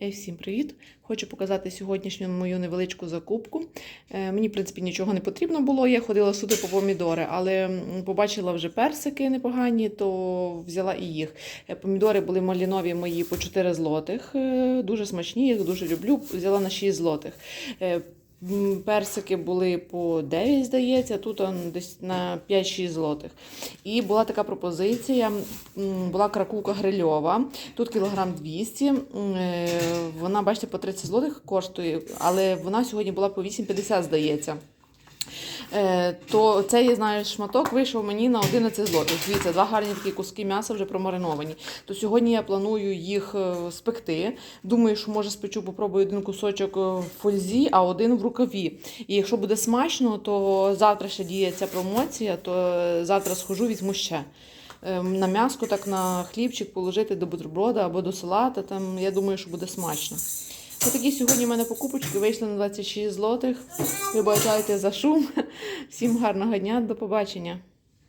Всім привіт! Хочу показати сьогоднішню мою невеличку закупку. Е, Мені, в принципі, нічого не потрібно було. Я ходила сюди по помідори, але побачила вже персики непогані, то взяла і їх. Е, Помідори були малінові мої по 4 злотих. Е, Дуже смачні, їх дуже люблю. Взяла на 6 злотих. Персики були по 9, здається, тут десь на 5-6 злотих. І була така пропозиція: була кракулка грильова. Тут кілограм 200. Е, Вона, бачите, по 30 злотих коштує, але вона сьогодні була по 8,50, здається. Е, То цей, знаєш, шматок вийшов мені на 11 злотих. Дивіться, два гарні такі куски м'яса вже промариновані. То сьогодні я планую їх е, спекти. Думаю, що може спечу, попробую один кусочок е, в фользі, а один в рукаві. І якщо буде смачно, то завтра ще діє ця промоція, то е, завтра схожу, візьму ще. Е, На м'яско, так на хлібчик положити до бутерброда або до салата. Там я думаю, що буде смачно. Ось такі сьогодні в мене покупочки вийшли на 26 злотих. Вибачайте за шум. Всім гарного дня, до побачення.